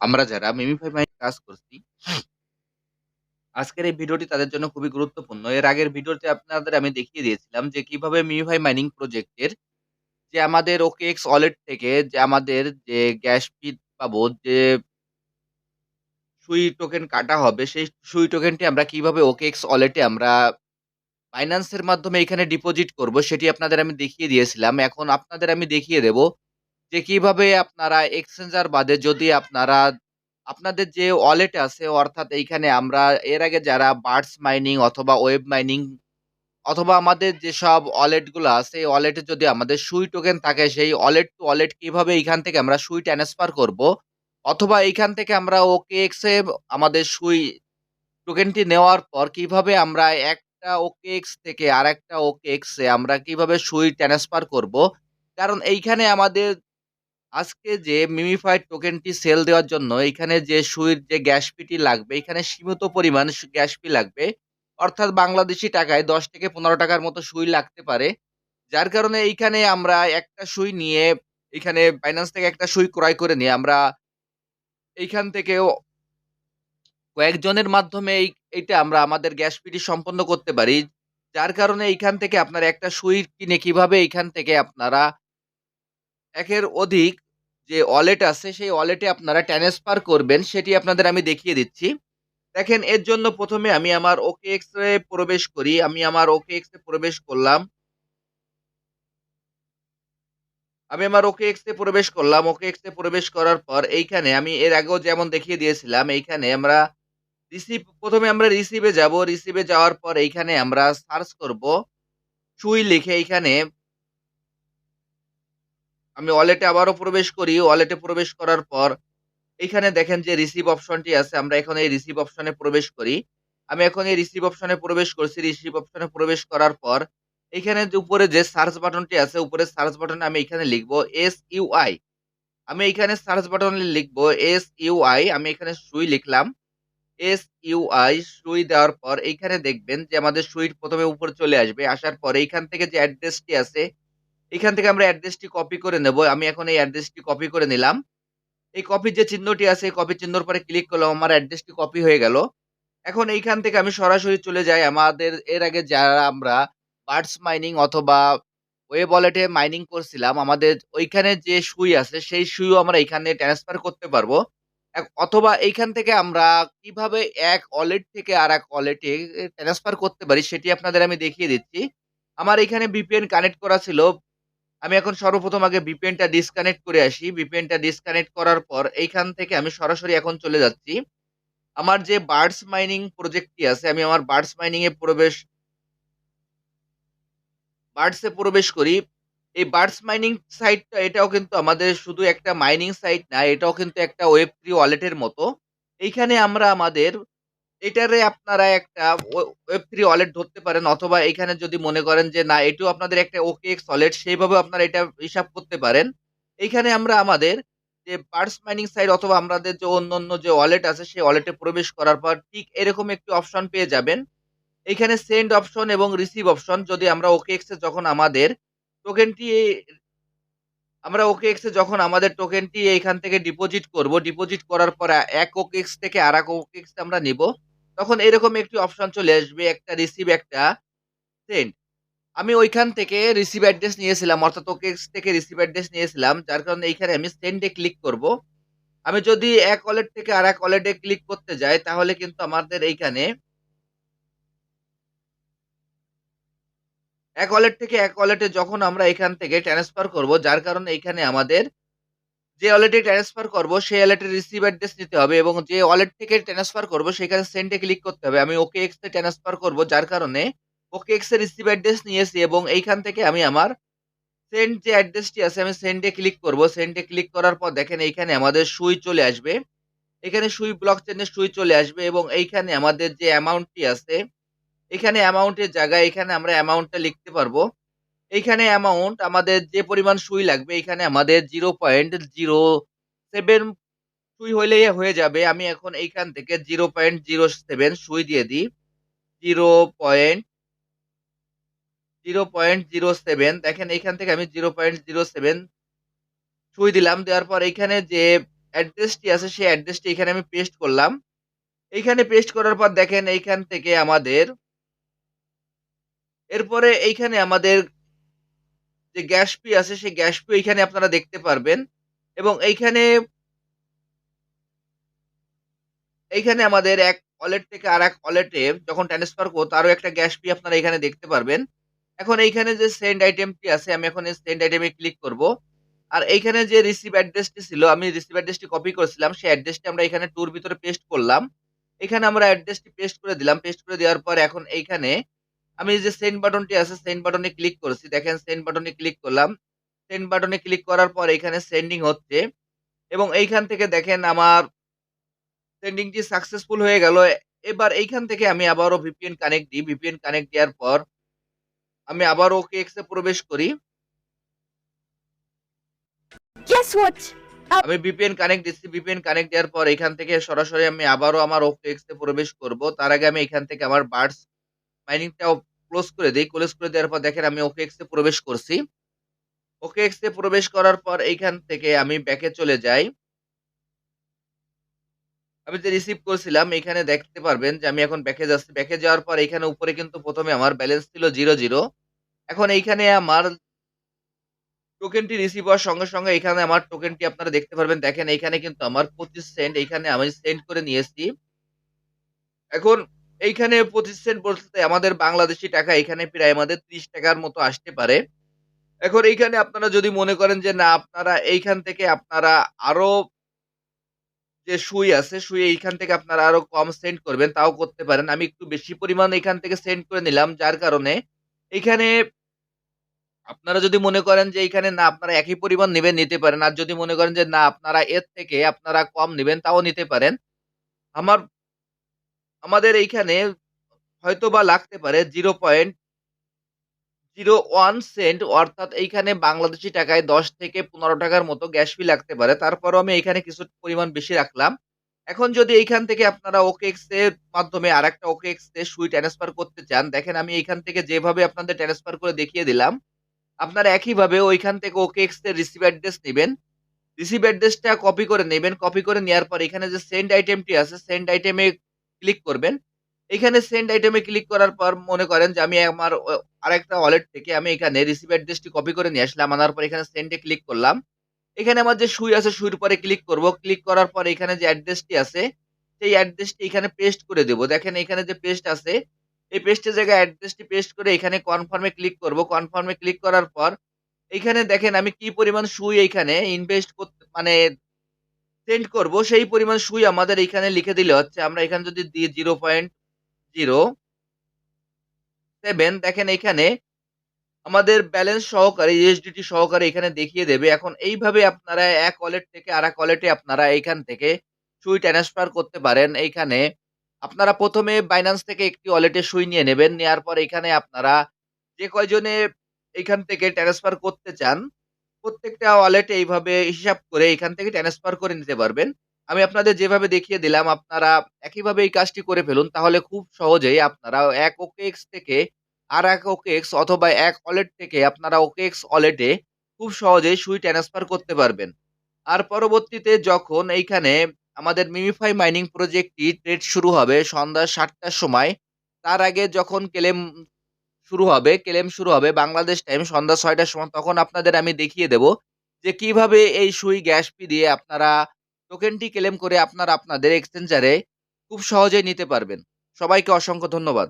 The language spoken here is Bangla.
আমরা যারা মিমিফাই মাইনিং কাজ করছি, আজকের এই ভিডিওটি তাদের জন্য খুবই গুরুত্বপূর্ণ। এর আগের ভিডিওতে আপনাদের আমি দেখিয়ে দিয়েছিলাম যে কীভাবে মিমিফাই মাইনিং প্রজেক্টের যে আমাদের OKX ওয়ালেট থেকে যে আমাদের যে গ্যাস ফি পাবো, যে সুই টোকেন কাটা হবে, সেই সুই টোকেনটি আমরা কীভাবে ওকে এক্স ওয়ালেটে আমরা বাইন্যান্স এর মাধ্যমে এখানে ডিপোজিট করব, সেটি আপনাদের আমি দেখিয়ে দিয়েছিলাম। এখন আপনাদের আমি দেখিয়ে দেব যে কীভাবে আপনারা এক্সচেঞ্জার বাদে যদি আপনারা, আপনাদের যে ওয়ালেট আছে, অর্থাৎ এইখানে আমরা এর আগে যারা বার্ডস মাইনিং অথবা ওয়েব মাইনিং অথবা আমাদের যেসব ওয়ালেটগুলো আছে, এই ওয়ালেটে যদি আমাদের সুই টোকেন থাকে, সেই ওয়ালেট টু ওয়ালেট কীভাবে এইখান থেকে আমরা সুই ট্রান্সফার করব? অথবা এইখান থেকে আমরা OKX এ আমাদের সুই টোকেনটি নেওয়ার পর কীভাবে আমরা একটা OKX থেকে আরেকটা OKX এ আমরা কীভাবে সুই ট্রান্সফার করব? কারণ এইখানে আমাদের আজকে যে মিমিফাইড টোকেনটি সেল দেওয়ার জন্য এইখানে যে সুইর যে গ্যাস ফিটি লাগবে, এখানে সীমিত পরিমাণ গ্যাস ফি লাগবে। অর্থাৎ বাংলাদেশি টাকায় দশ থেকে পনেরো টাকার মতো সুই লাগতে পারে। যার কারণে এইখানে আমরা একটা সুই নিয়ে, এখানে ফাইন্যান্স থেকে একটা সুই ক্রয় করে নিয়ে আমরা এইখান থেকেও কয়েকজনের মাধ্যমে এই, এইটা আমরা আমাদের গ্যাস ফিটি সম্পন্ন করতে পারি। যার কারণে এইখান থেকে আপনারা একটা সুই কিনে কীভাবে এইখান থেকে আপনারা একের অধিক যে ওয়ালেট আছে, সেই ওয়ালেটে আপনারা ট্রান্সফার করবেন, সেটি আপনাদের আমি দেখিয়ে দিচ্ছি। দেখেন, এর জন্য প্রথমে আমি আমার ওকে এক্স এ প্রবেশ করি, আমি আমার ওকে এক্স এ প্রবেশ করলাম। আমি আমার ওকে এক্স এ প্রবেশ করলাম ওকে এক্স এ প্রবেশ করার পর এইখানে আমি এর আগেও যেমন দেখিয়ে দিয়েছিলাম, এইখানে আমরা রিসিভ প্রথমে আমরা রিসিভে যাব রিসিভে যাওয়ার পর এইখানে আমরা সার্চ করব। সুই লিখে এইখানে আমি ওয়ালেটে আবারও প্রবেশ করি। ওয়ালেটে প্রবেশ করার পর এইখানে দেখেন যে রিসিভ অপশনটি আছে, আমরা এখন এই রিসিভ অপশনে প্রবেশ করি। আমি এখন এই রিসিভ অপশনে প্রবেশ করছি। রিসিভ অপশনে প্রবেশ করার পর এইখানে যে উপরে যে সার্চ বাটনটি আছে, উপরে সার্চ বাটনে আমি এখানে লিখব এস ইউআই আমি এখানে সার্চ বাটনে লিখব এস ইউআই আমি এখানে সুই লিখলাম। এস ইউআই সুই দেওয়ার পর এইখানে দেখবেন যে আমাদের সুইট প্রথমে উপরে চলে আসবে। আসার পর এইখান থেকে যে অ্যাড্রেসটি আছে এখান থেকে আমরা অ্যাড্রেসটি কপি করে নেব। আমি এখন এই অ্যাড্রেসটি কপি করে নিলাম। এই কপির যে চিহ্নটি আছে, এই কপি চিহ্নর পরে ক্লিক করলাম, আমার অ্যাড্রেসটি কপি হয়ে গেল। এখন এইখান থেকে আমি সরাসরি চলে যাই। আমাদের, এর আগে যারা আমরা বার্ডস মাইনিং অথবা ওয়েব ওয়ালেটে মাইনিং করছিলাম, আমাদের ওইখানে যে সুই আছে, সেই সুইও আমরা এখানে ট্রান্সফার করতে পারব। অথবা এইখান থেকে আমরা কীভাবে এক ওয়ালেট থেকে আর এক ওয়ালেটে ট্রান্সফার করতে পারি, সেটি আপনাদের আমি দেখিয়ে দিচ্ছি। আমার এখানে বিপিএন কানেক্ট করা ছিল আমি এখন সর্বপ্রথম আগে ভিপিএনটা ডিসকানেক্ট করে আসি। ভিপিএনটা ডিসকানেক্ট করার পর এইখান থেকে আমি সরাসরি এখন চলে যাচ্ছি। আমার যে বার্ডস মাইনিং প্রজেক্টটি আছে, আমি আমার বার্ডস মাইনিং এ প্রবেশ বার্ডস প্রবেশ করি। এই বার্ডস মাইনিং সাইটটা এটাও কিন্তু আমাদের শুধু একটা মাইনিং সাইট না, এটাও কিন্তু একটা ওয়েব থ্রি ওয়ালেটের মতো। এইখানে আমরা আমাদের এটারে আপনারা একটা ওয়েব থ্রি ওয়ালেট ধরতে পারেন অথবা এখানে যদি মনে করেন যে, না, এটিও আপনাদের একটা ওকে এক্স ওয়ালেট সেইভাবে আপনারা এটা হিসাব করতে পারেন। এইখানে আমরা আমাদের যে পার্স মাইনিং সাইট অথবা আমাদের যে অন্য অন্য যে ওয়ালেট আছে, সেই ওয়ালেটে প্রবেশ করার পর ঠিক এরকম একটি অপশন পেয়ে যাবেন। এইখানে সেন্ড অপশন এবং রিসিভ অপশন যদি আমরা ওকেএক্স এ যখন আমাদের টোকেনটি আমরা ওকেএক্স এ যখন আমাদের টোকেনটি এইখান থেকে ডিপোজিট করব ডিপোজিট করার পর এক ওকেএক্স থেকে আর এক ওকেএক্স আমরা নিব। তখন এরকম একটি অপশন চলে আসবে, একটা রিসিভ একটা সেন্ড আমি ওইখান থেকে রিসিভ অ্যাড্রেস নিয়েছিলাম, অর্থাৎ ওকেএক্স থেকে রিসিভ অ্যাড্রেস নিয়েছিলাম, যার কারণে এইখানে আমি সেন্ডে ক্লিক করব। আমি যদি এক ওয়ালেট থেকে আর এক ওয়ালেটে ক্লিক করতে যাই, তাহলে কিন্তু আমাদের এইখানে এক ওয়ালেট থেকে এক ওয়ালেটে যখন আমরা এখান থেকে ট্রান্সফার করব, যার কারণে এখানে আমাদের যে ওয়ালেটে ট্রান্সফার করব, সেই ওয়ালেটের রিসিভ অ্যাড্রেস নিতে হবে এবং যে ওয়ালেট থেকে ট্রান্সফার করব সেখানে সেন্ডে ক্লিক করতে হবে। আমি ওকে এক্স এ ট্রান্সফার করব, যার কারণে ওকে এক্সের রিসিভ অ্যাড্রেস নিয়েছি এবং এইখান থেকে আমি আমার সেন্ড যে অ্যাড্রেসটি আছে, আমি সেন্ডে ক্লিক করব। সেন্ডে ক্লিক করার পর দেখেন এইখানে আমাদের সুই চলে আসবে। এখানে সুই ব্লক চেনের সুই চলে আসবে এবং এইখানে আমাদের যে অ্যামাউন্টটি আছে, এখানে অ্যামাউন্টের জায়গায় এখানে আমরা অ্যামাউন্টটা লিখতে পারব। এইখানে অ্যামাউন্ট আমাদের যে পরিমাণ সুই লাগবে এখানে আমাদের জিরো পয়েন্ট জিরো সেভেন সুই হইলেই হয়ে যাবে। আমি এখন এইখান থেকে জিরো পয়েন্ট জিরো সেভেন সুই দিয়ে দিই। Zero point zero point zero seven দেখেন এইখান থেকে আমি জিরো পয়েন্ট জিরো সেভেন সুই দিলাম। দেওয়ার পর এইখানে যে অ্যাড্রেসটি আছে, সেই অ্যাড্রেসটি এখানে আমি পেস্ট করলাম। এইখানে পেস্ট করার পর দেখেন এইখান থেকে আমাদের, এরপরে এইখানে আমাদের যে গ্যাস ফি আছে, সেই গ্যাস এইখানে আপনারা দেখতে পারবেন এবং এইখানে এইখানে আমাদের এক ওয়ালেট থেকে আরেক ওয়ালেটে যখন ট্রান্সফার করব, তারও একটা গ্যাস ফি আপনারা এখানে দেখতে পারবেন। এখন এইখানে যে সেন্ড আইটেমটি আছে, আমি এখন এই সেন্ড আইটেমে ক্লিক করব। আর এইখানে যে রিসিভ অ্যাড্রেসটি ছিল, আমি রিসিভ অ্যাড্রেসটি কপি করেছিলাম, সেই অ্যাড্রেসটি আমরা এখানে টুর ভিতরে পেস্ট করলাম। এখানে আমরা অ্যাড্রেসটি পেস্ট করে দিলাম। পেস্ট করে দেওয়ার পর এখন এইখানে আমি যে সেন্ড বাটনটি আছে সেন্ড বাটনে ক্লিক করেছি। দেখেন সেন্ড বাটনে ক্লিক করলাম। সেন্ড বাটনে ক্লিক করার পর এখানে সেন্ডিং হচ্ছে এবং এইখান থেকে দেখেন আমার সেন্ডিংটি সাকসেসফুল হয়ে গেল। এবার এইখান থেকে আমি আবারও ভিপিএন কানেক্ট দিই। ভিপিএন কানেক্ট দেওয়ার পর আমি আবারও OKX এ প্রবেশ করি। আমি ভিপিএন কানেক্ট দিচ্ছি। ভিপিএন কানেক্ট দেওয়ার পর এখান থেকে সরাসরি আমি আবারও আমার OKX এ প্রবেশ করব। তার আগে আমি এখান থেকে আমার বার্ডস মাইনিংটাও ক্লোজ করে দেই। ক্লোজ করে দেওয়ার পর দেখেন আমি OKX এ প্রবেশ করছি। OKX এ প্রবেশ করার পর এইখান থেকে আমি ব্যাকে চলে যাই। আমি যে রিসিভ করছিলাম এখানে দেখতে পারবেন যে আমি এখন ব্যাকে যাচ্ছি। ব্যাকে যাওয়ার পর এখানে উপরে কিন্তু প্রথমে আমার ব্যালেন্স ছিল 0, 0 এখন এইখানে আমার টোকেনটি রিসিভ হওয়ার সঙ্গে, সঙ্গে এখানে আমার টোকেনটি আপনারা দেখতে পারবেন। দেখেন এইখানে কিন্তু আমার 25 সেন্ট এইখানে আমি সেন্ড করে নিয়েছি। এখন এইখানে 25 সেন্ট বলতে আমাদের বাংলাদেশী টাকা এখানে প্রায় আমাদের ৩০ টাকার মতো আসতে পারে। এখন এইখানে আপনারা যদি মনে করেন যে না আপনারা এইখান থেকে আপনারা আরও যে সুই আছে, সুই এইখান থেকে আপনারা আরও কম সেন্ড করবেন তাও করতে পারেন। আমি একটু বেশি পরিমাণ এখান থেকে সেন্ড করে নিলাম যার কারণে এইখানে আপনারা যদি মনে করেন যে এইখানে না আপনারা একই পরিমাণ নেবেন নিতে পারেন। আর যদি মনে করেন যে না আপনারা এর থেকে আপনারা কম নেবেন তাও নিতে পারেন। আমার আমাদের এইখানে হয়তোবা লাগতে পারে 0.01 সেন্ট অর্থাৎ এইখানে বাংলাদেশি টাকায় ১০ থেকে ১৫ টাকার মতো গ্যাস ফি লাগতে পারে। তারপরও আমি এখানে কিছু পরিমাণ বেশি রাখলাম। এখন যদি এইখান থেকে আপনারা OKX এর মাধ্যমে আর আরেকটা OKX এ সুই ট্রান্সফার করতে চান, দেখেন আমি এইখান থেকে যেভাবে আপনাদের ট্রান্সফার করে দেখিয়ে দিলাম। আপনারা একইভাবে ওইখান থেকে OKX এর রিসিভ অ্যাড্রেস নেবেন রিসিভ অ্যাড্রেসটা কপি করে নেবেন। কপি করে নেওয়ার পর এখানে যে সেন্ড আইটেমটি আছে সেন্ড আইটেমে ক্লিক করবেন। এখানে সেন্ড আইটেমে ক্লিক করার পর মনে করেন যে আমি আমার আরেকটা ওয়ালেট থেকে আমি এখানে রিসিভ অ্যাড্রেসটি কপি করে নিয়ে আসলাম। আনার পর এখানে সেন্ড ক্লিক করলাম। এখানে আমার যে সুই আছে সুইয়ের পরে ক্লিক করব। ক্লিক করার পর এখানে যে অ্যাড্রেসটি আছে, সেই অ্যাড্রেসটি এখানে পেস্ট করে দেব। দেখেন এখানে যে পেস্ট আছে, এই পেস্টের জায়গায় অ্যাড্রেসটি পেস্ট করে এখানে কনফার্ম ক্লিক করব। কনফার্ম ক্লিক করার পর এইখানে দেখেন আমি কি পরিমাণ সুই এইখানে ইনভেস্ট করতে মানে সেন্ড করব সেই পরিমাণ সুই আমাদের এখানে লিখে দিলে হচ্ছে আমরা এখানে যদি দিই 0.07 দেখেন এইখানে আমাদের ব্যালেন্স সহকারে USDT সহকারে এখানে দেখিয়ে দেবে। এখন এইভাবে আপনারা এক ওয়ালেট থেকে আরেক ওয়ালেটে আপনারা এইখান থেকে সুই ট্রান্সফার করতে পারেন। এইখানে আপনারা ১ম এ Binance থেকে একটি ওয়ালেটে সুই নিয়ে নেবেন। নেওয়ার পর এখানে আপনারা যে কয়জনে এইখান থেকে ট্রান্সফার করতে চান, প্রত্যেকটা ওয়ালেটে এইভাবে হিসাব করে এখান থেকে ট্রান্সফার করে নিতে পারবেন। আমি আপনাদের যেভাবে দেখিয়ে দিলাম আপনারা একইভাবে এই কাজটি করে ফেলুন। তাহলে খুব সহজেই আপনারা এক OKX থেকে আরেক OKX অথবা এক ওয়ালেট থেকে আপনারা OKX ওয়ালেটে খুব সহজেই সুই ট্রান্সফার করতে পারবেন। আর পরবর্তীতে যখন এইখানে আমাদের মিমিফাই মাইনিং প্রজেক্টটি ট্রেড শুরু হবে সন্ধ্যা সাতটার সময়, তার আগে যখন ক্লেম শুরু হবে, ক্লেম শুরু হবে বাংলাদেশ টাইম সন্ধ্যা ছয়টার সময় তখন আপনাদের আমি দেখিয়ে দেব যে কীভাবে এই সুই গ্যাস ফি দিয়ে আপনারা টোকেনটি ক্লেম করে আপনারা আপনাদের এক্সচেঞ্জারে খুব সহজেই নিতে পারবেন। সবাইকে অসংখ্য ধন্যবাদ।